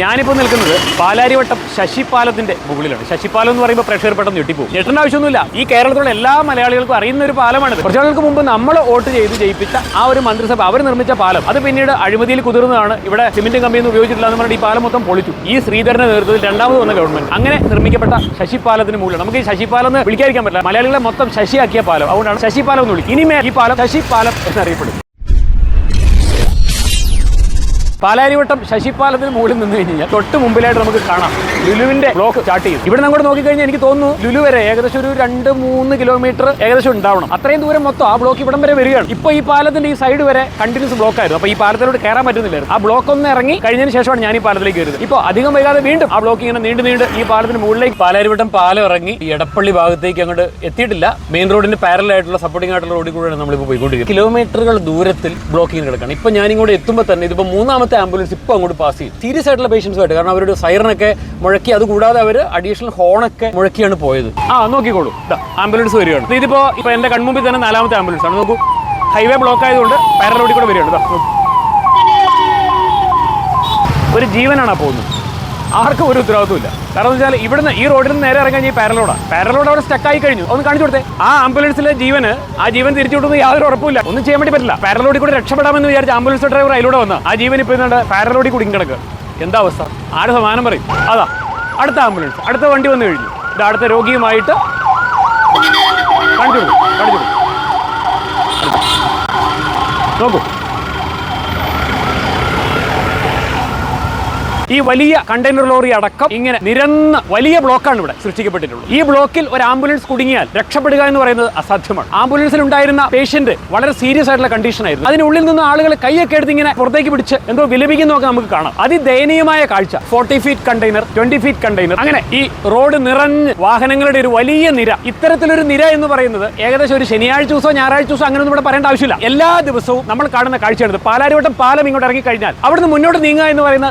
ഞാനിപ്പോൾ നിൽക്കുന്നത് പാലാരിവട്ടം ശശിപാലത്തിന്റെ മുകളിലാണ്. ശശിപാലം എന്ന് പറയുമ്പോൾ പ്രഷർ പെട്ടെന്ന് ഞെട്ടിപ്പോകും ഞെട്ടേണ്ട ആവശ്യമൊന്നുമില്ല. ഈ കേരളത്തിലുള്ള എല്ലാ മലയാളികൾക്കും അറിയുന്ന ഒരു പാലമാണ് കുറച്ച് നാൾക്ക് മുമ്പ് നമ്മൾ വോട്ട് ചെയ്ത് ജയിപ്പിച്ച ആ ഒരു മന്ത്രിസഭ അവർ നിർമ്മിച്ച പാലം അത് പിന്നീട് അഴിമതിയിൽ കുതിർന്നതാണ് ഇവിടെ സിമെന്റ് കമ്പിയൊന്നും ഉപയോഗിച്ചിട്ടില്ല എന്ന് പറഞ്ഞിട്ട് ഈ പാലം മൊത്തം പൊളിച്ചു. ഈ ശ്രീധരന്റെ നേതൃത്വത്തിൽ രണ്ടാമത് വന്ന ഗവൺമെന്റ്. അങ്ങനെ നിർമ്മിക്കപ്പെട്ട ശശിപാലത്തിന് മുകളിൽ നമുക്ക് ഈ ശശിപാലം എന്ന് വിളിക്കാതിരിക്കാൻ പറ്റില്ല. മലയാളികളെ മൊത്തം ശശിയാക്കിയ പാലം. അതുകൊണ്ടാണ് ശശിപാലം എന്ന് വിളിക്കും ഇനിമേ ഈ പാലം ശശിപാലം എന്നറിയപ്പെടും പാലാരിവട്ടം ശശിപാലത്തിന് മുകളിൽ നിന്ന് കഴിഞ്ഞാൽ തൊട്ട് മുമ്പിലായിട്ട് നമുക്ക് കാണാം. ലുലുവിന്റെ ബ്ലോക്ക് സ്റ്റാർട്ട് ചെയ്യും. ഇവിടെ അങ്ങോട്ട് നോക്കിക്കഴിഞ്ഞാൽ എനിക്ക് തോന്നുന്നു ലുലു വരെ ഏകദേശം ഒരു രണ്ട് മൂന്ന് കിലോമീറ്റർ ഏകദേശം ഉണ്ടാവണം. അത്രയും ദൂരം മൊത്തം ആ ബ്ലോക്ക് ഇവിടം വരെ വരികയാണ്. ഇപ്പൊ ഈ പാലത്തിന്റെ ഈ സൈഡ് വരെ കണ്ടിന്യൂസ് ബ്ലോക്ക് ആയിരുന്നു. അപ്പൊ ഈ പാലത്തിലോട്ട് കയറാൻ പറ്റുന്നില്ലായിരുന്നു. ആ ബ്ലോക്ക് ഒന്ന് ഇറങ്ങി കഴിഞ്ഞതിന് ശേഷമാണ് ഞാൻ ഈ പാലത്തിലേക്ക് വരുന്നത്. ഇപ്പോൾ അധികം വൈകാതെ വീണ്ടും ആ ബ്ലോക്ക് ഇങ്ങനെ നീണ്ടു നീണ്ട് ഈ പാലത്തിന് മുകളിലേക്ക് പാലാരിവട്ടം പാലം ഇറങ്ങി ഈ എടപ്പള്ളി ഭാഗത്തേക്ക് അങ്ങോട്ട് എത്തിയിട്ടില്ല. മെയിൻ റോഡിന് പാരലായിട്ടുള്ള സപ്പോർട്ടിംഗ് ആയിട്ടുള്ള റോഡിൽ കൂടെയാണ് നമ്മളിപ്പോൾ പോയിക്കൊണ്ടിരിക്കുന്നത്. കിലോമീറ്ററുകൾ ദൂരത്തിൽ ബ്ലോക്കിങ് കിടക്കണം ഇപ്പൊ ഞാൻ ഇങ്ങോട്ട് എത്തുമ്പോൾ തന്നെ ഇതിപ്പോൾ മൂന്നാമത്തെ ആംബുലൻസ് ഇപ്പോൾ അങ്ങോട്ട് പാസ് ചെയ്യും സീരിയസ് ആയിട്ടുള്ള പേഷ്യൻസ് ആയിട്ട് കാരണം അവരുടെ സൈറനൊക്കെ മുഴക്കി അതുകൂടാതെ അവർ അഡീഷണൽ ഹോണൊക്കെ മുഴക്കിയാണ് പോയത്. ആ നോക്കിക്കോളൂ. ആംബുലൻസ് വരികയാണ്. ഇതിപ്പോ ഇതിപ്പോൾ ഇപ്പോൾ എന്റെ കൺമുമ്പിൽ തന്നെ നാലാമത്തെ ആംബുലൻസ് ആണ്. നോക്കൂ ഹൈവേ ബ്ലോക്ക് ആയതുകൊണ്ട് പാരൽ റോഡിൽ കൂടെ വരികയാണ്. ഒരു ജീവനാണ് പോകുന്നത്. ആർക്കും ഒരു ഉത്തരവാദിത്വമില്ല കാരണം വെച്ചാൽ ഇവിടുന്ന് ഈ റോഡിൽ നിന്ന് നേരെ ഇറങ്ങാൻ ഈ പാരലോഡാണ് പാരലോഡ് അവിടെ സ്റ്റക്ക് ആയി കഴിഞ്ഞു. ഒന്ന് കാണിച്ചു കൊടുത്തേ. ആ ആംബുലൻസിലെ ജീവന് ആ ജീവൻ തിരിച്ചു വിടുന്നത് യാതൊരു ഉറപ്പില്ല ഒന്നും ചെയ്യാൻ വേണ്ടി പറ്റില്ല. പാരലോഡിൽ കൂടി രക്ഷപ്പെടാമെന്ന് വിചാരിച്ച ആംബുലൻസ് ഡ്രൈവർ അതിലൂടെ വന്ന ആ ജീവൻ ഇപ്പോൾ ഇന്നുണ്ട് പാരലോഡിൽ കൂടി കിടക്കുക എന്താ അവസ്ഥ? ആര് സമാനം പറയും? അതാ. അടുത്ത ആംബുലൻസ്. അടുത്ത വണ്ടി വന്നു കഴിഞ്ഞു. ഇത് അടുത്ത രോഗിയുമായിട്ട് കാണിച്ചു കൊടുക്കും. കാണിച്ചു കൊടുക്കും. നോക്കൂ. ഈ വലിയ കണ്ടെയ്നർ ലോറി അടക്കം ഇങ്ങനെ നിരന്ന വലിയ ബ്ലോക്കാണ് ഇവിടെ സൃഷ്ടിക്കപ്പെട്ടിട്ടുള്ളത്. ഈ ബ്ലോക്കിൽ ഒരു ആംബുലൻസ് കുടുങ്ങിയാൽ രക്ഷപ്പെടുക എന്ന് പറയുന്നത് അസാധ്യമാണ്. ആംബുലൻസിൽ ഉണ്ടായിരുന്ന പേഷ്യന്റ് വളരെ സീരിയസ് ആയിട്ടുള്ള കണ്ടീഷൻ ആയിരുന്നു. അതിനുള്ളിൽ നിന്ന് ആളുകൾ കൈയൊക്കെ എടുത്ത് ഇങ്ങനെ പുറത്തേക്ക് പിടിച്ച് എന്തോ വിലപിക്കുന്നതൊക്കെ നമുക്ക് കാണാം. അതിദയനീയമായ കാഴ്ച. Forty feet container twenty feet container അങ്ങനെ ഈ റോഡ് നിറഞ്ഞ് വാഹനങ്ങളുടെ ഒരു വലിയ നിര. ഇത്തരത്തിലൊരു നിര എന്ന് പറയുന്നത് ഏകദേശം ഒരു ശനിയാഴ്ച ദിവസമോ ഞായറാഴ്ച ദിവസം അങ്ങനെയൊന്നും ഇവിടെ പറയേണ്ട ആവശ്യമില്ല. എല്ലാ ദിവസവും നമ്മൾ കാണുന്ന കാഴ്ചയാണ് പാലാരിവട്ടം പാലം ഇങ്ങോട്ട് ഇറങ്ങി കഴിഞ്ഞാൽ അവിടുന്ന് മുന്നോട്ട് നീങ്ങുക എന്ന് പറയുന്ന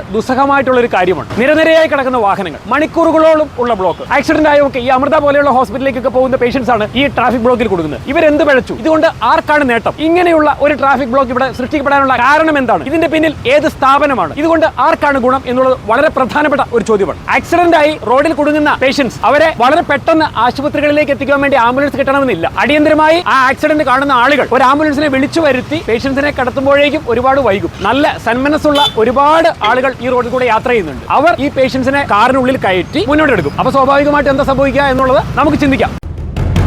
ദുസ്സഹമായിട്ടുള്ള ഒരു കാര്യമാണ് നിരനിരയായി കിടക്കുന്ന വാഹനങ്ങൾ മണിക്കൂറുകളോളം ഉള്ള ബ്ലോക്ക് ആക്സിഡന്റ് ആയൊക്കെ ഈ അമൃത പോലെയുള്ള ഹോസ്പിറ്റലിലേക്കൊക്കെ പോകുന്ന പേഷ്യൻസ് ആണ് ഈ ട്രാഫിക് ബ്ലോക്കിൽ കൊടുക്കുന്നത് ഇവരെന്ത് പഴച്ചു? ഇതുകൊണ്ട് ആർക്കാണ് നേട്ടം? ഇങ്ങനെയുള്ള ഒരു ട്രാഫിക് ബ്ലോക്ക് ഇവിടെ സൃഷ്ടിക്കപ്പെടാനുള്ള കാരണം എന്താണ്? ഇതിന്റെ പിന്നിൽ ഏത് സ്ഥാപനമാണ്? ഇതുകൊണ്ട് ആർക്കാണ് ഗുണം എന്നുള്ളത് വളരെ പ്രധാനപ്പെട്ട ഒരു ചോദ്യമാണ്. ആക്സിഡന്റ് ആയി റോഡിൽ കുടുങ്ങുന്ന പേഷ്യൻസ് അവരെ വളരെ പെട്ടെന്ന് ആശുപത്രികളിലേക്ക് എത്തിക്കാൻ വേണ്ടി ആംബുലൻസ് കിട്ടണമെന്നില്ല. അടിയന്തരമായി ആ ആക്സിഡന്റ് കാണുന്ന ആളുകൾ ഒരു ആംബുലൻസിനെ വിളിച്ചു വരുത്തി പേഷ്യൻസിനെ കടത്തുമ്പോഴേക്കും ഒരുപാട് വൈകും. നല്ല സന്മനസ്സുള്ള ഒരുപാട് ആളുകൾ ഈ റോഡിൽ കൂടെ യാത്ര ചെയ്യുന്നുണ്ട്. അവർ ഈ പേഷ്യൻസിനെ കാറിനുള്ളിൽ കയറ്റി മുന്നോട്ട് എടുക്കും. അപ്പൊ സ്വാഭാവികമായിട്ട് എന്താ സംഭവിക്കുക എന്നുള്ളത് നമുക്ക് ചിന്തിക്കാം.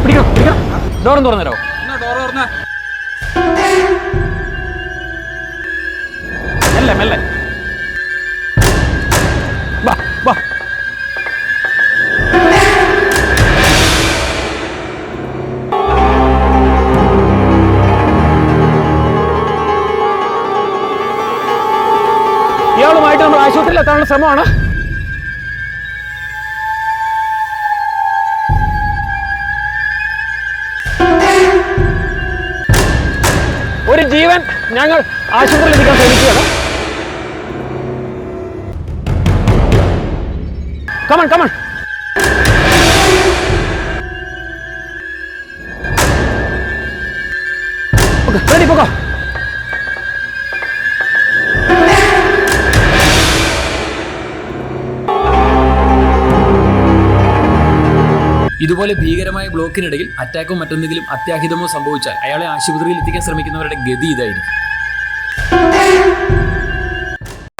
പിടിക്കണം പിടിക്കണം. ഡോറും തുറന്നേരോ? മെല്ലെ മെല്ലെ. ആശുപത്രിയിൽ എത്താനുള്ള ശ്രമമാണ്. ഒരു ജീവൻ ഞങ്ങൾ ആശുപത്രിയിൽ എത്തിക്കാൻ ശ്രമിക്കുകയാണ് കമൺ കമൺ റെഡി പോകോ. ഇതുപോലെ ഭീകരമായ ബ്ലോക്കിനിടയിൽ അറ്റാക്കോ മറ്റെന്തെങ്കിലും അത്യാഹിതമോ സംഭവിച്ചാൽ അയാളെ ആശുപത്രിയിൽ എത്തിക്കാൻ ശ്രമിക്കുന്നവരുടെ ഗതി ഇതായിരിക്കും.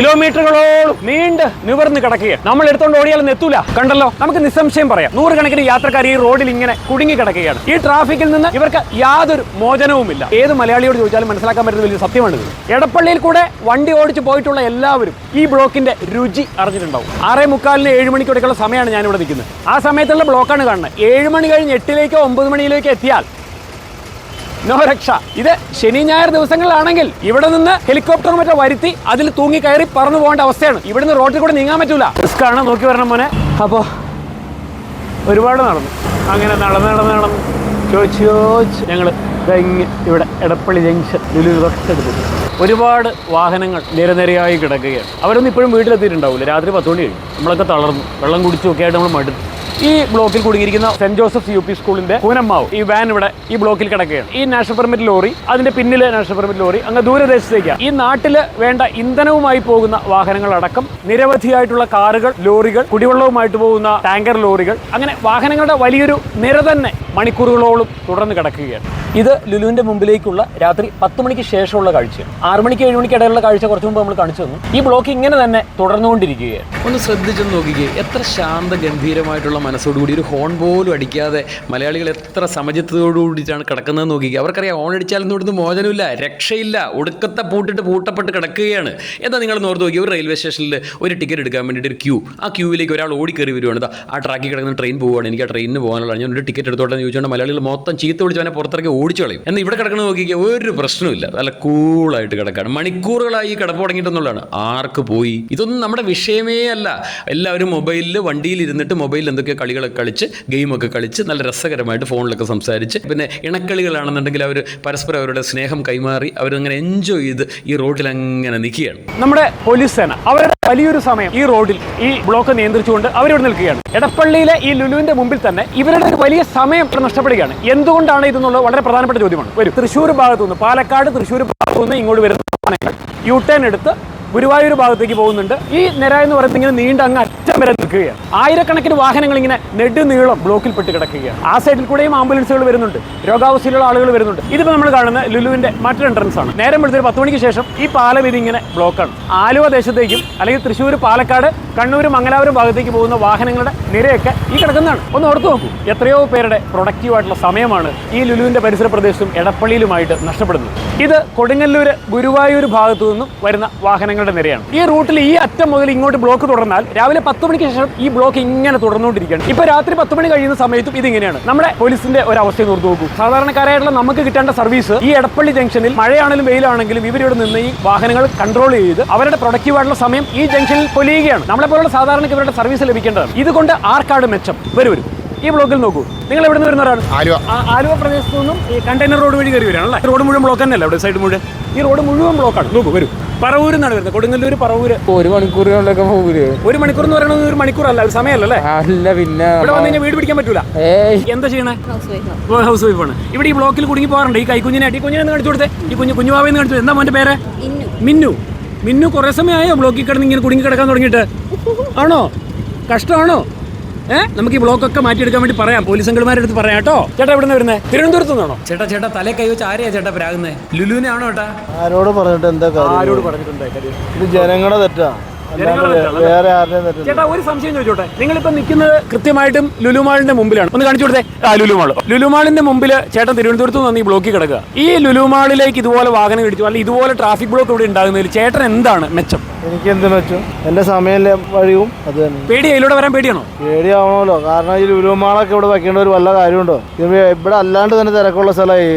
കിലോമീറ്ററുകളോളം നീണ്ട് നിവർന്ന് കിടക്കുകയാണ്. നമ്മൾ എടുത്തോണ്ട് ഓടിയാലും എത്തൂല. കണ്ടല്ലോ? നമുക്ക് നിസ്സംശയം പറയാം. നൂറുകണക്കിന് യാത്രക്കാർ ഈ റോഡിൽ ഇങ്ങനെ കുടുങ്ങി കിടക്കുകയാണ്. ഈ ട്രാഫിക്കിൽ നിന്ന് ഇവർക്ക് യാതൊരു മോചനവുമില്ല. ഏത് മലയാളിയോട് ചോദിച്ചാലും മനസ്സിലാക്കാൻ പറ്റുന്ന വലിയ സത്യമാണിത്. എടപ്പള്ളിയിൽ കൂടെ വണ്ടി ഓടിച്ച് പോയിട്ടുള്ള എല്ലാവരും ഈ ബ്ലോക്കിന്റെ രുചി അറിഞ്ഞിട്ടുണ്ടാവും. ആറേ മുക്കാലിന് ഏഴ് മണിക്കൂടെയുള്ള സമയമാണ് ഞാനിവിടെ നിൽക്കുന്നത്. ആ സമയത്തുള്ള ബ്ലോക്കാണ് കാണുന്നത്. ഏഴ് മണി കഴിഞ്ഞ് എട്ടിലേക്കോ ഒമ്പത് മണിയിലേക്കോ എത്തിയാൽ നോ രക്ഷ ഇത് ശനി ഞായർ ദിവസങ്ങളിലാണെങ്കിൽ ഇവിടെ നിന്ന് ഹെലികോപ്റ്റർ മറ്റോ വരുത്തി അതിൽ തൂങ്ങി കയറി പറന്നു പോകേണ്ട അവസ്ഥയാണ്. ഇവിടുന്ന് റോഡിൽ കൂടെ നീങ്ങാൻ പറ്റൂല. റിസ്ക് ആണ്. നോക്കി വരണം മോനെ. അപ്പോ ഒരുപാട് നടന്നു. അങ്ങനെ നടന്ന് നടന്ന് നടന്ന്. ചോദിച്ചു ചോദിച്ച് ഞങ്ങൾ ഇവിടെ എടപ്പള്ളി ജംഗ്ഷൻ ലുലു ഒരുപാട് വാഹനങ്ങൾ നിരനിരയായി കിടക്കുകയാണ്. അവരൊന്നും ഇപ്പോഴും വീട്ടിലെത്തിയിട്ടുണ്ടാവില്ല രാത്രി പത്ത് മണി കഴിഞ്ഞു. നമ്മളൊക്കെ തളർന്നു. വെള്ളം കുടിച്ചു ഒക്കെ ആയിട്ട് നമ്മൾ മടുത്തു. ഈ ബ്ലോക്കിൽ കുടുങ്ങിയിരിക്കുന്ന സെന്റ് ജോസഫ് യു പി സ്കൂളിന്റെ പൂനമ്മാവ് ഈ വാൻ ഇവിടെ ഈ ബ്ലോക്കിൽ കിടക്കുകയാണ്. ഈ നാഷണൽ പെർമിറ്റ് ലോറി അതിന്റെ പിന്നിലെ നാഷണൽ പെർമിറ്റ് ലോറി അങ്ങ് ദൂരദേശത്തേക്കാണ് ഈ നാട്ടിൽ വേണ്ട ഇന്ധനവുമായി പോകുന്ന വാഹനങ്ങളടക്കം നിരവധിയായിട്ടുള്ള കാറുകൾ ലോറികൾ കുടിവെള്ളവുമായിട്ട് പോകുന്ന ടാങ്കർ ലോറികൾ അങ്ങനെ വാഹനങ്ങളുടെ വലിയൊരു നിര തന്നെ മണിക്കൂറുകളോളം തുടർന്ന് കിടക്കുകയാണ്. ഇത് ലുലുവിന്റെ മുമ്പിലേക്കുള്ള രാത്രി പത്ത് മണിക്ക് ശേഷമുള്ള കാഴ്ചയാണ്. ആറ് മണിക്ക് ഏഴ് മണിക്ക് ഇടയിലുള്ള കാഴ്ച കുറച്ച് മുമ്പ് നമ്മൾ കാണിച്ചു തന്നു. ഈ ബ്ലോക്ക് ഇങ്ങനെ തന്നെ തുടർന്നുകൊണ്ടിരിക്കുകയാണ്. ഒന്ന് ശ്രദ്ധിച്ചു നോക്കിക്കേ. എത്ര ശാന്ത ഗംഭീരമായിട്ടുള്ള മനസ്സോടുകൂടി ഒരു ഹോൺ പോലും അടിക്കാതെ മലയാളികൾ എത്ര സമചിത്തത്തോടുകൂടിയിട്ടാണ് കിടക്കുന്നത് നോക്കിക്കുക അവർക്കറിയാം ഹോൺ അടിച്ചാലൊന്നും ഇവിടുന്ന് മോചനമില്ല രക്ഷയില്ല ഒടുക്കത്തെ പൂട്ടിട്ട് പൂട്ടപ്പെട്ട് കിടക്കുകയാണ്. എന്താ നിങ്ങൾ ഓർത്ത് നോക്കി ഒരു റെയിൽവേ സ്റ്റേഷനിൽ ഒരു ടിക്കറ്റ് എടുക്കാൻ വേണ്ടിയിട്ട് ഒരു ക്യൂ. ആ ക്യൂവിലേക്ക് ഒരാൾ ഓടിക്കയറി വരുവാണ്. ആ ട്രാക്കിൽ കിടക്കുന്ന ട്രെയിൻ പോവുകയാണ്. എനിക്ക് ആ ട്രെയിനിന് പോകാനുള്ള ഞാൻ ഒരു ടിക്കറ്റ് എടുത്തോട്ടെ എന്ന് ചോദിച്ചുകൊണ്ട് മലയാളികൾ മൊത്തം ചീത്ത വിളിച്ച് അവനെ പുറത്തിറക്കി ഓടിച്ചു കളയും. എന്നാൽ ഇവിടെ കിടക്കുന്നത് നോക്കിക്കുക ഒരു പ്രശ്നമില്ല നല്ല കൂളായിട്ട് കിടക്കാണ്. മണിക്കൂറുകളായി കിടപ്പ് തുടങ്ങിയിട്ടെന്നുള്ളതാണ്. ആർക്ക് പോയി? ഇതൊന്നും നമ്മുടെ വിഷയമേ അല്ല. എല്ലാവരും മൊബൈലിൽ വണ്ടിയിൽ ഇരുന്നിട്ട് മൊബൈലിൽ എന്തൊക്കെയോ കളികളൊക്കെ കളിച്ച് ഗെയിമൊക്കെ കളിച്ച് നല്ല രസകരമായിട്ട് ഫോണിലൊക്കെ സംസാരിച്ച്. പിന്നെ ഇണക്കളികളാണെന്നുണ്ടെങ്കിൽ അവർ പരസ്പരം അവരുടെ സ്നേഹം കൈമാറി അവരങ്ങനെ എൻജോയ് ചെയ്ത് ഈ റോഡിൽ അങ്ങനെ നിൽക്കുകയാണ്. നമ്മുടെ പോലീസ് സേന അവരുടെ വലിയൊരു സമയം ഈ റോഡിൽ ഈ ബ്ലോക്ക് നിയന്ത്രിച്ചുകൊണ്ട് അവരിവിടെ നിൽക്കുകയാണ്. എടപ്പള്ളിയിലെ ഈ ലുലുവിന്റെ മുമ്പിൽ തന്നെ ഇവരുടെ ഒരു വലിയ സമയം നഷ്ടപ്പെടുകയാണ്. എന്തുകൊണ്ടാണ് ഇതെന്നുള്ളത് വളരെ പ്രധാനപ്പെട്ട ചോദ്യമാണ്. വരും. തൃശ്ശൂർ ഭാഗത്തു നിന്ന് പാലക്കാട് തൃശ്ശൂർ ഭാഗത്തു നിന്ന് ഇങ്ങോട്ട് വരുന്ന യു ടേൺ എടുത്ത് ഗുരുവായൂർ ഭാഗത്തേക്ക് പോകുന്നുണ്ട്. ഈ നിര എന്ന് പറയുന്നത് ഇങ്ങനെ നീണ്ട അങ്ങ് അറ്റം വരെ നിൽക്കുകയാണ്. ആയിരക്കണക്കിന് വാഹനങ്ങൾ ഇങ്ങനെ നെടുനീളം ബ്ലോക്കിൽ പെട്ട് കിടക്കുകയാണ്. ആ സൈഡിൽ കൂടെയും ആംബുലൻസുകൾ വരുന്നുണ്ട്. രോഗാവസ്ഥയിലുള്ള ആളുകൾ വരുന്നുണ്ട്. ഇതിപ്പോൾ നമ്മൾ കാണുന്ന ലുലുവിന്റെ മറ്റൊരു എൻട്രൻസ് ആണ്. നേരം വെളുത്തൊരു പത്ത് മണിക്ക് ശേഷം ഈ പാലം ഇതിങ്ങനെ ബ്ലോക്കാണ് ആലുവ ദേശത്തേക്കും അല്ലെങ്കിൽ തൃശ്ശൂർ പാലക്കാട് കണ്ണൂർ മംഗലാപുരം ഭാഗത്തേക്ക് പോകുന്ന വാഹനങ്ങളുടെ നിരയൊക്കെ ഈ കിടക്കുന്നതാണ്. ഒന്ന് ഓർത്തു നോക്കൂ. എത്രയോ പേരുടെ പ്രൊഡക്റ്റീവ് ആയിട്ടുള്ള സമയമാണ് ഈ ലുലുവിന്റെ പരിസര പ്രദേശത്തും എടപ്പള്ളിയിലുമായിട്ട് നഷ്ടപ്പെടുന്നത്. ഇത് കൊടുങ്ങല്ലൂർ ഗുരുവായൂർ ഭാഗത്തു നിന്നും വരുന്ന വാഹനങ്ങളുടെ നിരയാണ്. ഈ റൂട്ടിൽ ഈ അറ്റം മുതൽ ഇങ്ങോട്ട് ബ്ലോക്ക് തുടർന്നാൽ രാവിലെ പത്ത് മണിക്ക് ശേഷം ഈ ബ്ലോക്ക് ഇങ്ങനെ തുടർന്നുകൊണ്ടിരിക്കുകയാണ്. ഇപ്പൊ രാത്രി പത്ത് മണി കഴിയുന്ന സമയത്തും ഇത് ഇങ്ങനെയാണ് നമ്മുടെ പോലീസിന്റെ ഒരു അവസ്ഥ നോർത്ത് നോക്കൂ. സാധാരണക്കാരായിട്ടുള്ള നമുക്ക് കിട്ടേണ്ട സർവീസ് ഈ എടപ്പള്ളി ജംഗ്ഷനിൽ മഴയാണെങ്കിലും വെയിലാണെങ്കിലും ഇവരിവിടെ നിന്ന് ഈ വാഹനങ്ങൾ കൺട്രോൾ ചെയ്ത് അവരുടെ പ്രൊഡക്റ്റീവായിട്ടുള്ള സമയം ഈ ജംഗ്ഷനിൽ പൊലിയുകയാണ്. നമ്മളെ പോലുള്ള സാധാരണക്ക് ഇവരുടെ സർവീസ് ലഭിക്കേണ്ടതാണ്. ഇതുകൊണ്ട് ആർക്കാട് മെച്ചം? വരും. ഈ ബ്ലോക്കിൽ നോക്കൂ. നിങ്ങൾ എവിടെ നിന്ന് വരുന്നവരാണ് ആലുവ. ആലുവ പ്രദേശത്തു നിന്നും ഈ കണ്ടെയ്നർ റോഡ് വഴി കയറി വരാണല്ലേ? റോഡ് മുഴുവൻ ബ്ലോക്ക് തന്നെയല്ലേ അവിടെ സൈഡ് മുഴുവൻ? ഈ റോഡ് മുഴുവൻ ബ്ലോക്കാണ് നോക്കൂ വരും. പറവൂരിൽ നിന്നാണ് വരുന്നത്. കൊടുങ്ങല്ലൂർ പറവൂര്. ഒരു മണിക്കൂറുകളിലൊക്കെ പോകൂര് ഒരു മണിക്കൂർ എന്ന് പറയുന്നത് ഒരു മണിക്കൂർ അല്ല ഒരു സമയമല്ലേ അല്ല പിന്നെ ഇവിടെ വന്നു കഴിഞ്ഞാൽ വീട് പിടിക്കാൻ പറ്റൂല. എന്താ ചെയ്യണേ? ഹൗസ് വൈഫ് ആണ്. ഇവിടെ ഈ ബ്ലോക്കിൽ കുടുങ്ങി പോകാറുണ്ട്. ഈ കൈക്കുഞ്ഞിനെ ഈ കുഞ്ഞിനെ കാണിച്ചു കൊടുത്തേ. ഈ കുഞ്ഞു കുഞ്ഞുവാവെന്ന് കാണിച്ചു എന്താ മോന്റെ പേര്? മിന്നു. മിന്നു. കുറെ സമയമായോ ബ്ലോക്കിൽ കിടന്ന് ഇങ്ങനെ കുടുങ്ങി കിടക്കാൻ തുടങ്ങിയിട്ട്? ആണോ? കഷ്ടമാണോ? ഏ? നമുക്ക് ഈ ബ്ലോക്ക് ബ്ലോക്കൊക്കെ മാറ്റിയെടുക്കാൻ വേണ്ടി പറയാം. പോലീസ് അങ്കിൾമാരുടെ അടുത്ത് പറയാം കേട്ടോ. ചേട്ടാ എവിടെ നിന്ന് വരുന്നത് തിരുവനന്തപുരത്ത് നിന്നാണോ ചേട്ടാ ചേട്ടാ തലേ കൈ വെച്ച് ആരെയാ ചേട്ടാ പ്രാകുന്നത് ലുലുവിനെ ആണോ ചേട്ടാ ആരോട് പറഞ്ഞിട്ട് എന്താ കാര്യം? ആരോട് പറഞ്ഞിട്ടുണ്ട് കാര്യം? ഇത് ജനങ്ങളുടെ തെറ്റാ. ചേട്ടാ ഒരു സംശയം ചോദിച്ചോട്ടെ. നിങ്ങളിപ്പോ നിൽക്കുന്നത് കൃത്യമായിട്ടും ലുലുമാളിന്റെ മുമ്പിലാണ്. ഒന്ന് കാണിച്ചു കൊടുത്തേ. ആ ലുലുമാൾ ലുലുമാളിന്റെ മുമ്പിൽ ചേട്ടൻ തിരുവനന്തപുരത്ത് നിന്ന് ഈ ബ്ലോക്കിൽ കിടക്കുക. ഈ ലുലുമാളിലേക്ക് ഇതുപോലെ വാഹനം ഇടിച്ചു അല്ലെങ്കിൽ ഇതുപോലെ ട്രാഫിക് ബ്ലോക്ക് ഇവിടെ ഉണ്ടാകുന്നതിൽ ചേട്ടൻ എന്താണ് മെച്ചം? എനിക്ക് എന്തിനു വെച്ചു എന്റെ സമയം വഴിയും അത് തന്നെ. പേടി അതിലൂടെ വരാൻ പേടിയാണോ? പേടിയാവണമല്ലോ. കാരണം ഈ ലുലുമാളൊക്കെ ഇവിടെ വെക്കേണ്ട ഒരു വല്ല കാര്യമുണ്ടോ? ഇത് ഇവിടെ അല്ലാണ്ട് തന്നെ തിരക്കുള്ള സ്ഥലമായി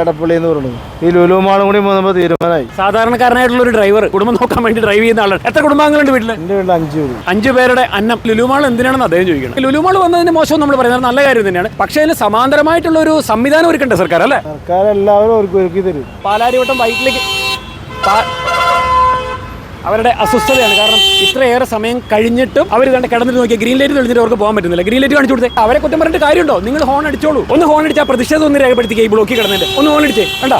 എടപ്പള്ളി എന്ന് പറയുന്നത്. ഈ ലുലുമാളും കൂടി വന്നപ്പോൾ തീരുമാനമായി. സാധാരണക്കാരനായിട്ടുള്ള ഒരു ഡ്രൈവർ കുടുംബം നോക്കാൻ വേണ്ടി ഡ്രൈവ് ചെയ്യുന്ന ആളാണ്. എത്ര കുടുംബാംഗങ്ങളുണ്ട് വീട്ടിൽ? എന്റെ വീട്ടിൽ അഞ്ചു പേര്. അഞ്ചു പേരുടെ അന്നം. ലുലുമാൾ എന്തിനാണെന്ന് അദ്ദേഹം ചോദിക്കണം. ലുലുമാൾ വന്നതിന് മോശം നമ്മൾ പറയുന്നത് നല്ല കാര്യം തന്നെയാണ്. പക്ഷേ അതിന് സമാന്തരമായിട്ടുള്ള ഒരു സംവിധാനം ഒരുക്കണ്ടേ സർക്കാർ അല്ലേ? സർക്കാർ എല്ലാവരും ഒരുക്കി തരും. പാലാരിവട്ടം വൈറ്റിലേക്ക് അവരുടെ അസ്വസ്ഥതയാണ്. കാരണം ഇത്രയേറെ സമയം കഴിഞ്ഞിട്ടും അവർ കണ്ട് കിടന്നിട്ട് നോക്കിയ ഗ്രീൻ ലൈറ്റ് തെളിഞ്ഞിട്ട് അവർക്ക് പോകാൻ പറ്റുന്നില്ല. ഗ്രീൻ ലൈറ്റ് കാണിച്ചു കൊടുത്തേ. അവരെ കുറ്റം പറഞ്ഞിട്ട് കാര്യമുണ്ടോ? നിങ്ങൾ ഹോൺ അടിച്ചോളൂ. ഒന്ന് ഹോൺ അടിച്ചാൽ പ്രതിഷേധം ഒന്ന് രേഖപ്പെടുത്തിക്കുക ഈ ബ്ലോക്കിൽ കിടന്നിട്ട്. ഒന്ന് ഹോൺ അടിച്ചേ. വേണ്ട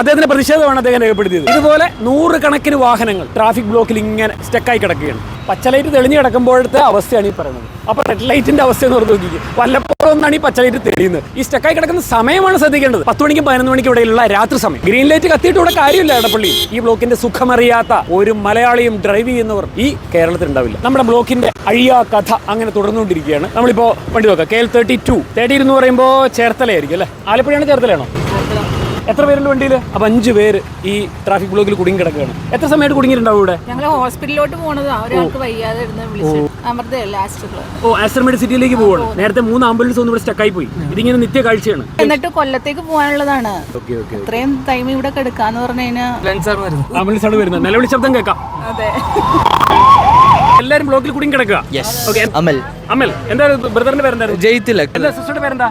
അദ്ദേഹത്തിന്റെ പ്രതിഷേധമാണ് അദ്ദേഹം രേഖപ്പെടുത്തിയത്. ഇതുപോലെ നൂറുകണക്കിന് വാഹനങ്ങൾ ട്രാഫിക് ബ്ലോക്കിൽ ഇങ്ങനെ സ്റ്റക്കായി കിടക്കുകയാണ്. പച്ചലൈറ്റ് തെളിഞ്ഞു കിടക്കുമ്പോഴത്തെ അവസ്ഥയാണ് ഈ പറയുന്നത്. അപ്പോൾ റെഡ് ലൈറ്റിന്റെ അവസ്ഥ എന്ന് ഓർത്ത് നോക്കിക്കുക വല്ലപ്പോഴും ഒന്നാണ് ഈ പച്ച ലൈറ്റ് തെളിയുന്നത്. ഈ സ്റ്റക്കായി കിടക്കുന്ന സമയമാണ് ശ്രദ്ധിക്കേണ്ടത്. പത്ത് മണിക്കും പതിനൊന്ന് മണിക്കും ഇടയിലുള്ള രാത്രി സമയം. ഗ്രീൻ ലൈറ്റ് കത്തിയിട്ട് ഇവിടെ കാര്യമില്ല എടപ്പള്ളി. ഈ ബ്ലോക്കിന്റെ സുഖമറിയാത്ത ഒരു മലയാളിയും ഡ്രൈവ് ചെയ്യുന്നവർ ഈ കേരളത്തിൽ ഉണ്ടാവില്ല. നമ്മുടെ ബ്ലോക്കിന്റെ അഴിയാ കഥ അങ്ങനെ തുടർന്നുകൊണ്ടിരിക്കുകയാണ്. നമ്മളിപ്പോ വണ്ടി നോക്കാം. K L thirty two thirty എന്ന് പറയുമ്പോൾ ചേർത്തലയായിരിക്കും അല്ലേ? ആലപ്പുഴയാണ് ചേർത്തലയാണോ? എത്ര പേരുണ്ട് വണ്ടിയിൽ അപ്പൊ അഞ്ച് പേര് ഈ ട്രാഫിക് ബ്ലോക്കിൽ കുടുങ്ങി കിടക്കുകയാണ്. എത്ര സമയമായിട്ട് കുടുങ്ങിയിട്ടുണ്ടാവും ഇവിടെ? ഞങ്ങൾ ഹോസ്പിറ്റലിലോട്ട് പോണതാ. ഒരാൾക്ക് വയ്യാതെ ഇരുന്ന് വിളിച്ചു. അമൃതയല്ല ലാസ്റ്റ് ഓ ആസ്റ്റർമേഡ് സിറ്റിയിലേക്ക് പോവാണ്. നേരത്തെ മൂന്ന് ആംബുലൻസ് ഒന്നും ഇവിടെ സ്റ്റക്കായി പോയി ഇതിങ്ങനെ നിത്യ കാഴ്ചയാണ് എന്നിട്ട് കൊല്ലത്തേക്ക് പോകാനുള്ളതാണ് ഓക്കെ ഓക്കെ ഇത്രയും ടൈം ഇവിടെ കിടക്കാന്ന് പറഞ്ഞു കഴിഞ്ഞാൽ ആംബുലൻസ് ആണ് വരുന്നത്. നിലവിളി ശബ്ദം കേൾക്കാം. അതെ. എല്ലാരും ബ്ലോക്കിൽ കുടുങ്ങി കിടക്കുക. ഓക്കെ അമൽ. അമൽ എന്താ ബ്രദറിന്റെ പേരെന്തായിരുന്നു? ജയിത്തില്ല. എന്താ സിസ്റ്ററുടെ പേരെന്താ?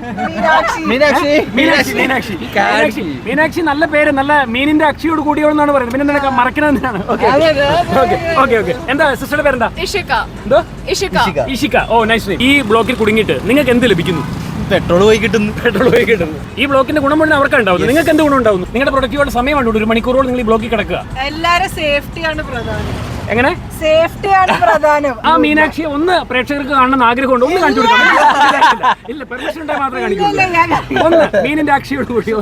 മീനാക്ഷി. മീനാക്ഷി. മീനാക്ഷി മീനാക്ഷി. മീനാക്ഷി. നല്ല പേര് നല്ല മീനിന്റെ അക്ഷിയോട് കൂടിയോന്നാണ് പറയുന്നത്. പിന്നെ നിനക്ക് മറക്കണെന്നാണ് ഓക്കെ ഓക്കെ ഓക്കെ ഓക്കെ എന്താ സിസ്റ്ററുടെ പേരെന്താ? ഇഷിക. എന്തോ? ഇഷിക. ഇഷിക. ഓ നൈസ് ഈ ബ്ലോക്കിൽ കുടുങ്ങിട്ട് നിങ്ങൾക്ക് എന്ത് ലഭിക്കുന്നു? പെട്രോൾ പോയി കിട്ടുന്നു. പെട്രോൾ പോയി കിട്ടുന്നു. ഈ ബ്ലോക്കിന്റെ ഗുണം മുഴുവൻ അവർക്ക് ഉണ്ടാവുന്നു. നിങ്ങൾക്ക് എന്ത് ഗുണം ഉണ്ടാവുന്നു നിങ്ങളുടെ പ്രൊഡക്റ്റുകളുടെ സമയമാണ് ഒരു മണിക്കൂറോളം നിങ്ങൾ ഈ ബ്ലോക്കിൽ കിടക്കുക. എല്ലാരും സേഫ്റ്റിയാണ് പ്രധാനം. എങ്ങനെ? സേഫ്റ്റിയാണ് പ്രധാനം. ആ മീനാക്ഷി ഒന്ന് പ്രേക്ഷകർക്ക് കാണണമെന്ന് ആഗ്രഹമുണ്ട്. ഒന്ന് കാണിച്ചു കൊടുക്കാം. ഇല്ല പെർമിഷൻ ഉണ്ടെങ്കിൽ മാത്രമേ കാണിക്കുള്ളൂ ഒന്ന് മീനിന്റെ അക്ഷിയോട് കൂടി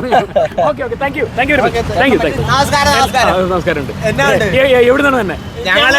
okay okay thank you thank you thank you thank you നമസ്കാരം ഉണ്ട്? എവിടെ നിന്നാണ് തന്നെ ഞങ്ങൾ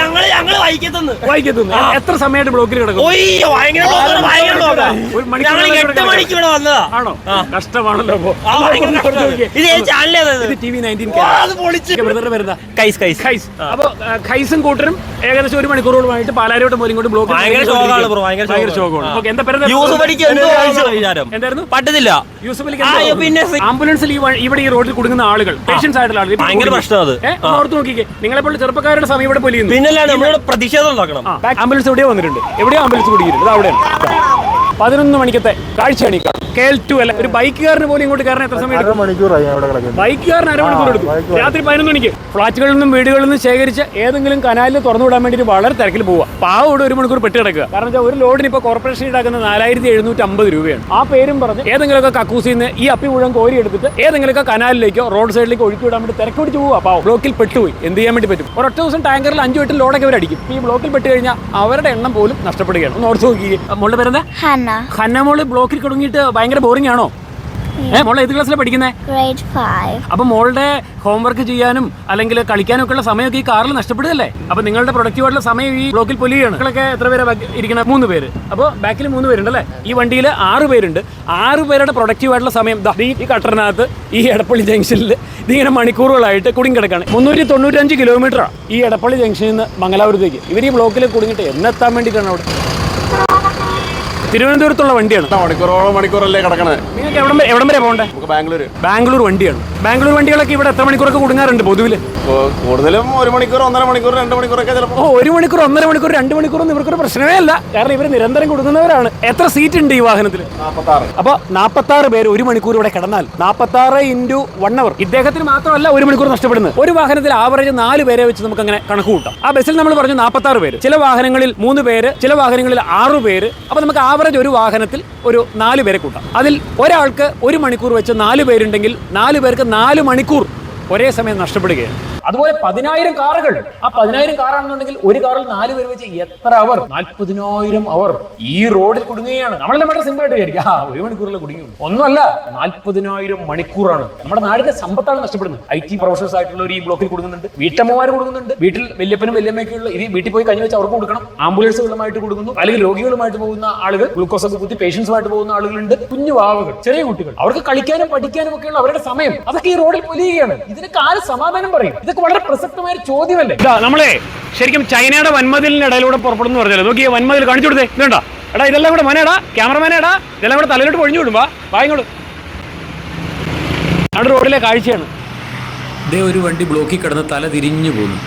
ഞങ്ങൾ ഞങ്ങൾ വൈക്കത്തുനിന്ന്. വായിക്കുന്നു എത്ര സമയമായിട്ട് ബ്ലോക്കിൽ കിടക്കും ഒയ്യോ ഭയങ്കര ബ്ലോക്കാണ്, ഭയങ്കര ബ്ലോക്കാണ്. ഒരു മണിക്കൂർ ഞങ്ങൾ എട്ട് കിടക്കാം. മണിക്ക് ഇവിടെ വന്നതാ. ആണോ? കഷ്ടമാണല്ലോ അപ്പോ. ആ, ഭയങ്കര ഒന്ന് ഇത് ഇത്? ടി വി നയന്റീൻ അത് പൊളിച്ച്. ബ്രദറിന്റെ പേരെന്താ കൈസ് കൈസ് ഖൈസ്. അപ്പൊ ഖൈസും കൂട്ടരും ഏകദേശം ഒരു മണിക്കൂറോളമായിട്ട് പാലാരിവട്ടം പോലും കൊണ്ട് ബ്ലോക്ക് ഭയങ്കര ശോകമാണ് ഭയങ്കര ശോകമാണ്. ഓക്കെ എന്താ പേര് യൂസഫ് അലിക്ക് എന്തോ ആവശ്യം വിചാരം. എന്തായിരുന്നു പറ്റത്തില്ല. യൂസഫ് അലിക്ക് ആ, എന്താ അയ്യോ, പിന്നെ? ആംബുലൻസിൽ ഈ ഇവിടെ ഈ റോഡിൽ കുടുങ്ങുന്ന ആളുകൾ പേഷ്യൻസ് ആയിട്ടുള്ള ആളുകൾ ഭയങ്കര കുടുങ്ങി. പ്രശ്നം അത്. ഓർത്ത് നോക്കിക്കേ. നിങ്ങളെപ്പോലെ ചെറുപ്പക്കാരുടെ സമയം ഇവിടെ പൊലിയുന്നു. പിന്നെ നമ്മളോട് പ്രതിഷേധം ഉണ്ടാക്കണം. ആംബുലൻസ് എവിടെയോ വന്നിട്ടുണ്ട്. എവിടെയാ ആംബുലൻസ് ഇത് അവിടെയാണ്. പതിനൊന്ന് മണിക്കത്തെ കാഴ്ചയാണ് ഈ കാണുന്നത്. കെ എൽ ടു അല്ല ഒരു ബൈക്കുകാരന് പോലും ഇങ്ങോട്ട് കയറാൻ എത്ര സമയം എടുക്കും? മണിക്കൂറായി കിടക്കുന്നത്. ബൈക്കുകാരൻ അരമണിക്കൂർ എടുക്കും. രാത്രി പതിനൊന്ന് മണിക്ക് ഫ്ളാറ്റുകളിൽ നിന്നും വീടുകളിൽ നിന്നും ശേഖരിച്ച ഏതെങ്കിലും കനാലിൽ തുറന്നു വിടാൻ വേണ്ടിയിട്ട് വളരെ തിരക്കിൽ പോവുക. പാവം ഇവിടെ ഒരു മണിക്കൂർ പെട്ടി കിടക്കുക. കാരണം വെച്ചാൽ ഒരു ലോഡിന് ഇപ്പോൾ കോർപ്പറേഷൻ ഈടാക്കുന്ന നാലായിരത്തി എഴുന്നൂറ്റി അമ്പത് രൂപയാണ്. ആ പേരും പറഞ്ഞ് ഏതെങ്കിലുമൊക്കെ കക്കൂസിൽ നിന്ന് ഈ അപ്പി മുഴുവൻ കോരി എടുത്തിട്ട് ഏതെങ്കിലുമൊക്കെ കനാലിലേക്കോ റോഡ് സൈഡിലേക്കോ ഒഴുക്കി വിടാൻ വേണ്ടി തിരക്ക് പിടിച്ച് പോവുക. പാവം ബ്ലോക്കിൽ പെട്ടുപോയി. എന്ത് ചെയ്യാൻ വേണ്ടി പറ്റും? ഒരൊറ്റ ദിവസം ടാങ്കറിൽ അഞ്ചു എട്ട് ലോഡൊക്കെ അവർ അടിക്കും ഈ ബ്ലോക്കിൽ പെട്ട് കഴിഞ്ഞാൽ അവരുടെ എണ്ണം പോലും നഷ്ടപ്പെടുകയാണ്. ഒന്ന് ഓർത്ത് നോക്കി മോളുടെ പേരെന്താ? Hannah, ഹന്ന മോൾ ബ്ലോക്കിൽ തുടങ്ങിയിട്ട് ഭയങ്കര ബോറിംഗ് ആണോ? ഏ മോളെ ഏത് ക്ലാസ്സിലാണ് പഠിക്കുന്നത് grade 5. അപ്പൊ മോളുടെ ഹോംവർക്ക് ചെയ്യാനും അല്ലെങ്കിൽ കളിക്കാനും ഒക്കെ ഉള്ള സമയമൊക്കെ ഈ കാറിൽ നഷ്ടപ്പെടുകയല്ലേ? അപ്പൊ നിങ്ങളുടെ പ്രൊഡക്റ്റീവായിട്ടുള്ള സമയം ഈ ബ്ലോക്കിൽ പൊലിയാണ് നിങ്ങളൊക്കെ എത്ര പേര് ഇരിക്കണം? മൂന്ന് പേര്. അപ്പോൾ ബാക്കിൽ മൂന്ന് പേരുണ്ടല്ലേ? ഈ വണ്ടിയിൽ ആറ് പേരുണ്ട്. ആറ് പേരുടെ പ്രൊഡക്റ്റീവായിട്ടുള്ള സമയം ഈ കട്ടറിനകത്ത് ഈ എടപ്പള്ളി ജംഗ്ഷനിൽ ഇതിങ്ങനെ മണിക്കൂറുകളായിട്ട് കുടുങ്ങി കിടക്കാണ് മുന്നൂറ്റി തൊണ്ണൂറ്റഞ്ച് കിലോമീറ്ററാണ് ഈ എടപ്പള്ളി ജംഗ്ഷനിൽ നിന്ന് മംഗലാപുരത്തേക്ക്. ഇവർ ഈ ബ്ലോക്കിൽ കുടുങ്ങിയിട്ട് എന്നെത്താൻ വേണ്ടിയിട്ടാണ് അവിടെ. തിരുവനന്തപുരത്തുള്ള വണ്ടിയാണ്. മണിക്കൂറോളം മണിക്കൂറല്ലേ കിടക്കണേ. നിങ്ങൾക്ക് എവിടം വരെ എവിടം വരെ പോകണ്ടേ? നമുക്ക് ബാംഗ്ലൂർ ബാംഗ്ലൂർ വണ്ടിയാണ്. ബാംഗ്ലൂർ വണ്ടികളൊക്കെ ഇവിടെ എത്ര മണിക്കൂറൊക്കെ കുടുങ്ങാറുണ്ട് പൊതുവിൽ കൂടുതലും ഒരു മണിക്കൂർ ഒന്നര മണിക്കൂർ രണ്ട് മണിക്കൂറൊക്കെ ചിലപ്പോൾ ഓ ഒരു മണിക്കൂർ ഒന്നര മണിക്കൂർ രണ്ട് മണിക്കൂറൊന്നും ഇവർക്കൊരു പ്രശ്നമേ അല്ല. കാരണം ഇവർ നിരന്തരം കൊടുക്കുന്നവരാണ് എത്ര സീറ്റ് ഉണ്ട് ഈ വാഹനത്തിൽ നാൽപ്പത്താറ് അപ്പോൾ നാൽപ്പത്തി ആറ് പേര് ഒരു മണിക്കൂർ ഇവിടെ കിടന്നാൽ നാപ്പത്തി ആറ് ഇന്റു വൺ അവർ ഇദ്ദേഹത്തിന് മാത്രമല്ല ഒരു മണിക്കൂർ നഷ്ടപ്പെടുന്നത്. ഒരു വാഹനത്തിൽ ആവറേജ് നാല് പേരെ വെച്ച് നമുക്ക് അങ്ങനെ കണക്ക് കൂട്ടാം. ആ ബസ്സിൽ നമ്മൾ പറഞ്ഞു നാൽപ്പത്തി ആറ് പേര്. ചില വാഹനങ്ങളിൽ മൂന്ന് പേര് ചില വാഹനങ്ങളിൽ ആറ് പേര്. അപ്പോൾ നമുക്ക് ആവറേജ് ഒരു വാഹനത്തിൽ ഒരു നാല് പേരെ കൂട്ടാം. അതിൽ ഒരാൾക്ക് ഒരു മണിക്കൂർ വെച്ച് നാല് പേരുണ്ടെങ്കിൽ നാല് പേർക്ക് നാല് മണിക്കൂർ ഒരേ സമയം നഷ്ടപ്പെടുകയാണ്. അതുപോലെ പതിനായിരം കാറുകൾ. ആ പതിനായിരം കാറാണെന്നുണ്ടെങ്കിൽ ഒരു കാറിൽ നാല് പേര് വെച്ച് എത്ര അവർ? നാൽപ്പതിനായിരം അവർ. ഈ റോഡിൽ കുടുങ്ങുകയാണ്. നമ്മളെല്ലാം വളരെ സിമ്പിൾ ആയിട്ട് വിചാരിക്കും. ആ ഒരു മണിക്കൂറിൽ കുടുങ്ങി ഒന്നുമല്ല നാൽപ്പതിനായിരം മണിക്കൂറാണ്. നമ്മുടെ നാടിന്റെ സമ്പത്താണ് നഷ്ടപ്പെടുന്നത്. ഐ ടി പ്രൊഫഷണൽസ് ആയിട്ടുള്ളവർ ഈ ബ്ലോക്കിൽ കൊടുക്കുന്നുണ്ട് വീട്ടമ്മമാർ കൊടുക്കുന്നുണ്ട് വീട്ടിൽ വല്യപ്പനും വല്യമ്മയ്ക്കുള്ള ഇത് വീട്ടിൽ പോയി കഞ്ഞി വെച്ച് അവർക്ക് കൊടുക്കണം. ആംബുലൻസുകളുമായിട്ട് കൊടുക്കുന്നു അല്ലെങ്കിൽ രോഗികളുമായിട്ട് പോകുന്ന ആളുകൾ ഗ്ലൂക്കോസ് ഒക്കെ കുത്തി പേഷ്യൻസുമായിട്ട് പോകുന്ന ആളുകളുണ്ട്. കുഞ്ഞു വാവുകൾ ചെറിയ കുട്ടികൾ. അവർക്ക് കളിക്കാനും പഠിക്കാനും ഒക്കെയുള്ള അവരുടെ സമയം. അതൊക്കെ ഈ റോഡിൽ പൊലിയുകയാണ്. ഇതിനൊക്കെ ആര് സമാധാനം പറയും? ഇതൊക്കെ വളരെ പ്രസക്തമായ ഒരു ചോദ്യമല്ലേ? നമ്മളെ ശരിക്കും ചൈനയുടെ വൻമതിലിന്റെ ഇടയിലൂടെ പുറപ്പെടുന്നു പറഞ്ഞല്ലോ നോക്കിയേ വൻമതിൽ കാണിച്ചു കൊടുത്തേ. ഇതുണ്ടോ എടാ ഇതെല്ലാം കൂടെ മനേടാ ക്യാമറമാനേടാ ഇതെല്ലാം കൂടെ തലയിലോട്ട് പൊഴിഞ്ഞു വിടുമ്പോ വായിങ്ങോട്ട് അവിടെ റോഡിലെ കാഴ്ചയാണ്. ദേ ഒരു വണ്ടി ബ്ലോക്കിൽ കിടന്ന് തല തിരിഞ്ഞു പോകുന്നു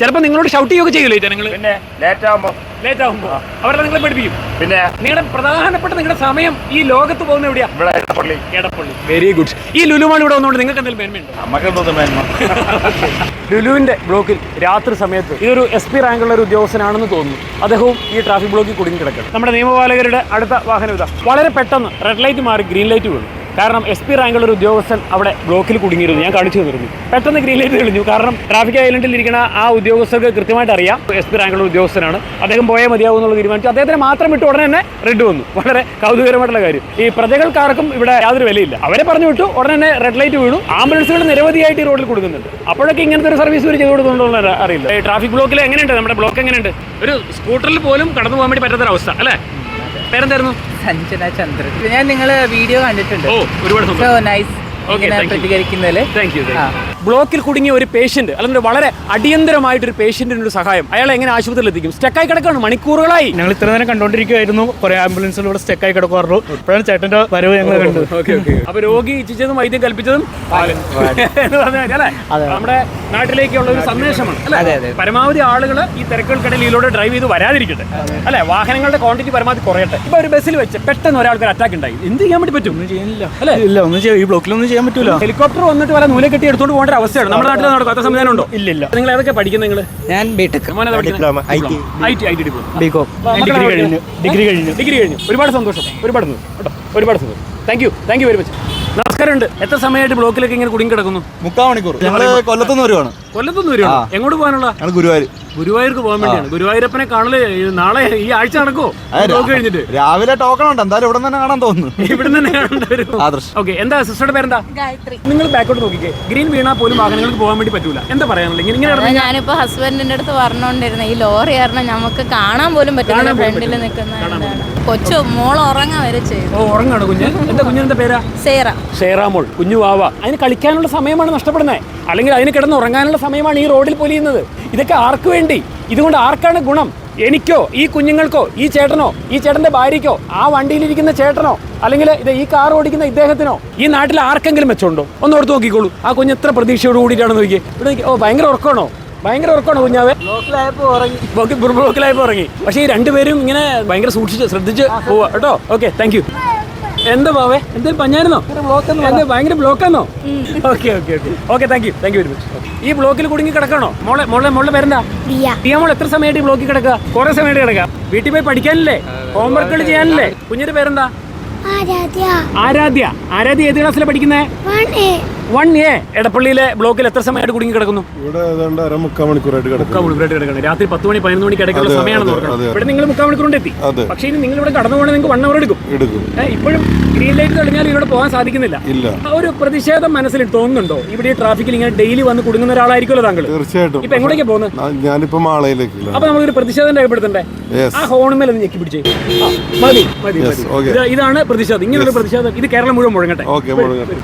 ചിലപ്പോൾ നിങ്ങളോട് ഷൗട്ട് ചെയ്യുകയൊക്കെ ചെയ്യില്ലേ ജനങ്ങൾ പിന്നെ ലേറ്റ് ആകുമ്പോൾ ലേറ്റ് ആകുമ്പോൾ അവരെ നിങ്ങളെ പഠിപ്പിക്കും പിന്നെ? നിങ്ങളുടെ പ്രധാനപ്പെട്ട നിങ്ങളുടെ സമയം ഈ ലോകത്ത് പോകുന്ന എവിടെയാ? ഇവിടെ പള്ളി എടപ്പള്ളി. വെരി ഗുഡ് ഈ ലുലുമാണ് ഇവിടെ വന്നുകൊണ്ട് നിങ്ങൾക്ക് എന്തെങ്കിലും മേന്മയുണ്ടോ? നമുക്ക് എന്തോ മേന്മ. ലുലുവിന്റെ ബ്ലോക്കിൽ രാത്രി സമയത്ത് ഇതൊരു എസ് പി റാങ്കുള്ള ഒരു ഉദ്യോഗസ്ഥനാണെന്ന് തോന്നുന്നു. അദ്ദേഹവും ഈ ട്രാഫിക് ബ്ലോക്കിൽ കുടുങ്ങി കിടക്കണം നമ്മുടെ നിയമപാലകരുടെ അടുത്ത വാഹനം ഇതാ. വളരെ പെട്ടെന്ന് റെഡ് ലൈറ്റ് മാറി ഗ്രീൻ ലൈറ്റ് വീണു. കാരണം എസ് പി റാങ്കുള്ള ഒരു ഉദ്യോഗസ്ഥൻ അവിടെ ബ്ലോക്കിൽ കുടുങ്ങിയിരുന്നു. ഞാൻ കാണിച്ചു തന്നിരുന്നു. പെട്ടെന്ന് ഗ്രീൻ ലൈറ്റ് തെളിഞ്ഞു. കാരണം ട്രാഫിക് ഐലൻഡിൽ ഇരിക്കുന്ന ആ ഉദ്യോഗസ്ഥർക്ക് കൃത്യമായിട്ട് അറിയാം എസ് പി റാങ്കുള്ള ഉദ്യോഗസ്ഥനാണ്. അദ്ദേഹം പോയാൽ മതിയാവും എന്നുള്ള തീരുമാനിച്ചു. അദ്ദേഹത്തിന് മാത്രം വിട്ട് ഉടനെ തന്നെ റെഡ് വന്നു. വളരെ കൗതുകരമായിട്ടുള്ള കാര്യം. ഈ പ്രജകൾക്കാർക്കും ഇവിടെ യാതൊരു വിലയില്ല. അവരെ പറഞ്ഞു വിട്ടു. ഉടനെ തന്നെ റെഡ് ലൈറ്റ് വീണു. ആംബുലൻസുകൾ നിരവധിയായിട്ട് ഈ റോഡിൽ കൊടുക്കുന്നുണ്ട് അപ്പോഴൊക്കെ ഇങ്ങനത്തെ ഒരു സർവീസ് ഇവർ ചെയ്തു കൊടുക്കുന്നുണ്ടോ അറിയില്ല. ട്രാഫിക് ബ്ലോക്കിൽ എങ്ങനെയുണ്ട്? നമ്മുടെ ബ്ലോക്ക് എങ്ങനെയുണ്ട്? ഒരു സ്കൂട്ടറിൽ പോലും കടന്നു പോകാൻ വേണ്ടി പറ്റാത്തൊരവസ്ഥ അല്ലേ? പേരെന്തായിരുന്നു? സഞ്ജന ചന്ദ്രൻ. ഞാൻ നിങ്ങൾ വീഡിയോ കണ്ടിട്ടുണ്ട്. ഓ ഒരുപാട്. നൈസ് പ്രതികരിക്കുന്നതിൽ ബ്ലോക്കിൽ കുടുങ്ങിയ ഒരു പേഷ്യന്റ് അല്ലെങ്കിൽ വളരെ അടിയന്തരമായിട്ടൊരു പേഷ്യന്റിന് ഒരു സഹായം. അയാളെ എങ്ങനെ ആശുപത്രിയിൽ എത്തിക്കും? സ്റ്റക്കായി കിടക്കാണ് മണിക്കൂറുകളായി. ഞങ്ങൾ ഇത്ര നേരം കണ്ടുകൊണ്ടിരിക്കുവായിരുന്നു കുറെ ആംബുലൻസിലൂടെ സ്റ്റെക്കായി കിടക്കുവാറുള്ളൂ. ഇപ്പോഴാണ് ചേട്ടന്റെ വരവ് ഞങ്ങൾ കണ്ടു അപ്പൊ രോഗി ഇച്ഛിച്ചതും വൈദ്യം കൽപ്പിച്ചതും എന്ന് പറഞ്ഞാൽ അല്ലേ? നമ്മുടെ നാട്ടിലേക്കുള്ള ഒരു സന്ദേശമാണ് അല്ലേ? പരമാവധി ആളുകൾ ഈ തിരക്കുകൾക്കിടയിൽ ഇതിലൂടെ ഡ്രൈവ് ചെയ്ത് വരാതിരിക്കട്ടെ അല്ലെ? വാഹനങ്ങളുടെ ക്വാണ്ടിറ്റി പരമാവധി കുറയട്ടെ. ഇപ്പൊ ഒരു ബസ്സിൽ വെച്ച് പെട്ടെന്ന് ഒരാൾക്ക് അറ്റാക്ക് ഉണ്ടായി. എന്ത് ചെയ്യാൻ വേണ്ടി പറ്റും? ഒന്നും ചെയ്യാനില്ല അല്ലെ? ഇല്ല ഒന്നും ചെയ്യാം ഈ ബ്ലോക്കിലൊന്നും ചെയ്യാൻ പറ്റൂല? ഹെലികോപ്റ്റർ വന്നിട്ട് വല്ല നൂലെ കെട്ടി എടുത്തോണ്ട് പോകേണ്ട ഒരു അവസ്ഥയാണ്. നമ്മുടെ നാട്ടിൽ നടക്കാത്ത സംവിധാനം ഉണ്ടോ? ഇല്ല ഇല്ല. നിങ്ങൾ ഏതൊക്കെ പഠിക്കുന്നത് നിങ്ങൾ ഞാൻ B Tech diploma. I T I T I T B Com degree കഴിഞ്ഞു. ഡിഗ്രി കഴിഞ്ഞു. ഡിഗ്രി കഴിഞ്ഞു. ഒരുപാട് സന്തോഷം. ഒരുപാട് ഒരുപാട് സന്തോഷം. Thank you thank you very much നമസ്കാരമുണ്ട്. എത്ര സമയമായിട്ട് ബ്ലോക്കിലൊക്കെ ഇങ്ങനെ കുടുങ്ങി കിടക്കുന്നു? മുക്കാൽ മണിക്കൂർ. കൊല്ലത്തുനിന്ന് വരുവാണ്. കൊല്ലത്തുനിന്ന് വരും എങ്ങോട്ട് പോകാനുള്ള? ഗുരുവായൂർ. ഗുരുവായൂർക്ക് പോകാൻ വേണ്ടിയാണ്. ഗുരുവായൂരപ്പനെ കാണൽ നാളെ ഈ ആഴ്ച നടക്കോ? കഴിഞ്ഞിട്ട്. രാവിലെ ടോക്കൺ ഉണ്ട് എന്തായാലും ഇവിടെ തന്നെ കാണാൻ തോന്നുന്നു. ഇവിടെ തന്നെ കാണേണ്ടി ഓക്കെ എന്താ സിസ്റ്ററുടെ പേരെന്താ? ഗായത്രി. നിങ്ങൾ ബാക്കോട്ട് നോക്കിക്കേ. ഗ്രീൻ വീണാ പോലും വാഹനങ്ങൾക്ക് പോകാൻ വേണ്ടി പറ്റൂല. എന്താ പറയാനുള്ളത്? ഇങ്ങനെ ഞാനിപ്പോ ഹസ്ബൻഡിന്റെ അടുത്ത് പറഞ്ഞോണ്ടിരുന്ന. ഈ ലോറി കാരണം നമുക്ക് കാണാൻ പോലും പറ്റില്ല ഫ്രണ്ടിൽ ഫ്രണ്ടിൽ നിൽക്കുന്ന കൊച്ചു മോൾ ഉറങ്ങാൻ വരെ ചെയ്തു. ഓ ഉറങ്ങാണ് കുഞ്ഞ്. എന്താ കുഞ്ഞിന്റെ പേരാ? സേറ. സേറാമോൾ. കുഞ്ഞു വാവ. അതിന് കളിക്കാനുള്ള സമയമാണ് നഷ്ടപ്പെടുന്നത് അല്ലെങ്കിൽ അതിന് കിടന്ന് ഉറങ്ങാനുള്ള സമയമാണ് ഈ റോഡിൽ പൊലിയുന്നത്. ഇതൊക്കെ ആർക്ക് വേണ്ടി? ഇതുകൊണ്ട് ആർക്കാണ് ഗുണം? എനിക്കോ ഈ കുഞ്ഞുങ്ങൾക്കോ ഈ ചേട്ടനോ ഈ ചേട്ടന്റെ ഭാര്യയ്ക്കോ ആ വണ്ടിയിലിരിക്കുന്ന ചേട്ടനോ അല്ലെങ്കിൽ ഇത് ഈ കാർ ഓടിക്കുന്ന ഇദ്ദേഹത്തിനോ ഈ നാട്ടിൽ ആർക്കെങ്കിലും മെച്ചമുണ്ടോ? ഒന്ന് ഓർത്ത് നോക്കിക്കോളൂ. ആ കുഞ്ഞ് എത്ര പ്രതീക്ഷയോട് കൂടിയിട്ടാണ് നോക്കിയേ. ഇവിടെ. ഓ ഭയങ്കര ഉറക്കമാണോ? ഭയങ്കര ഉറക്കമാണ് കുഞ്ഞാവേ? ബ്ലോക്കിലായപ്പോ ഉറങ്ങി. ബ്ലോക്ക് ബ്ലോക്കിലായപ്പോൾ ഇറങ്ങി പക്ഷേ ഈ രണ്ടുപേരും ഇങ്ങനെ ഭയങ്കര സൂക്ഷിച്ച് ശ്രദ്ധിച്ച് പോവാ കേട്ടോ? ഓക്കെ താങ്ക് യു എന്താ ബാവേ എന്തായാലും പഞ്ഞായിരുന്നോ? എന്താ ഭയങ്കര ബ്ലോക്കാന്നോ okay okay okay. Okay thank you thank you very much ഈ ബ്ലോക്കിൽ കുടുങ്ങി കിടക്കണോ? മോളെ മോളെ മോളെ പേരെന്താ? ദിയ. മോൾ എത്ര സമയമായിട്ട് ഈ ബ്ലോക്കിൽ കിടക്കുക? കുറെ സമയമായിട്ട് കിടക്കുക. വീട്ടിൽ പോയി പഠിക്കാനില്ലേ? ഹോംവർക്കുകൾ ചെയ്യാനില്ലേ? കുഞ്ഞിന്റെ പേരെന്താ? ആരാധ്യ. ആരാധ്യ. ഏത് ക്ലാസ്സിലാണ് പഠിക്കുന്നത് വൺ എ എടപ്പള്ളിയിലെ ബ്ലോക്കിൽ എത്ര സമയമായിട്ട് കുടുങ്ങി കിടക്കുന്നു? ഇവിടെ ഏതാണ്ട് അര മുക്കാൽ മണിക്കൂറായിട്ട് മുക്കാൽ മണിക്കൂറായിട്ട് കിടക്കുന്നു. രാത്രി പത്ത് മണി പതിനൊന്ന് മണിക്ക് ഇടയ്ക്കുള്ള സമയമാണെന്ന് ഓർക്കണം. ഇവിടെ നിങ്ങൾ മുക്കാൽ മണിക്കൂർ കൊണ്ട് എത്തി പക്ഷേ ഇനി നിങ്ങൾ ഇവിടെ കടന്നു പോകണമെങ്കിൽ നിങ്ങൾക്ക് വൺ അവർ എടുക്കും. എടുക്കും. ഇപ്പോഴും ഗ്രീൻ ലൈറ്റ് തെളിഞ്ഞാൽ ഇവിടെ പോകാൻ സാധിക്കുന്നില്ല. ഇല്ല. ഒരു പ്രതിഷേധം മനസ്സിൽ തോന്നുന്നുണ്ടോ? ഇവിടെ ട്രാഫിക്കിൽ ഇങ്ങനെ ഡെയിലി വന്ന് കുടുങ്ങുന്ന ഒരാളായിരിക്കുമല്ലോ താങ്കൾ. തീർച്ചയായിട്ടും. ഇപ്പൊ എങ്ങോട്ടേക്ക് പോകുന്നത്? ഞാനിപ്പോ മാളയിലേക്ക് അപ്പൊ നമുക്കൊരു പ്രതിഷേധം രേഖപ്പെടുത്തണ്ടേ. ആ ഹോണുമേൽ ഒന്ന് ഞെക്കി പിടിച്ചേ. മതി മതി ഇതാണ് പ്രതിഷേധം. ഇങ്ങനൊരു പ്രതിഷേധം. ഇത് കേരളം മുഴുവൻ മുഴങ്ങട്ടെ.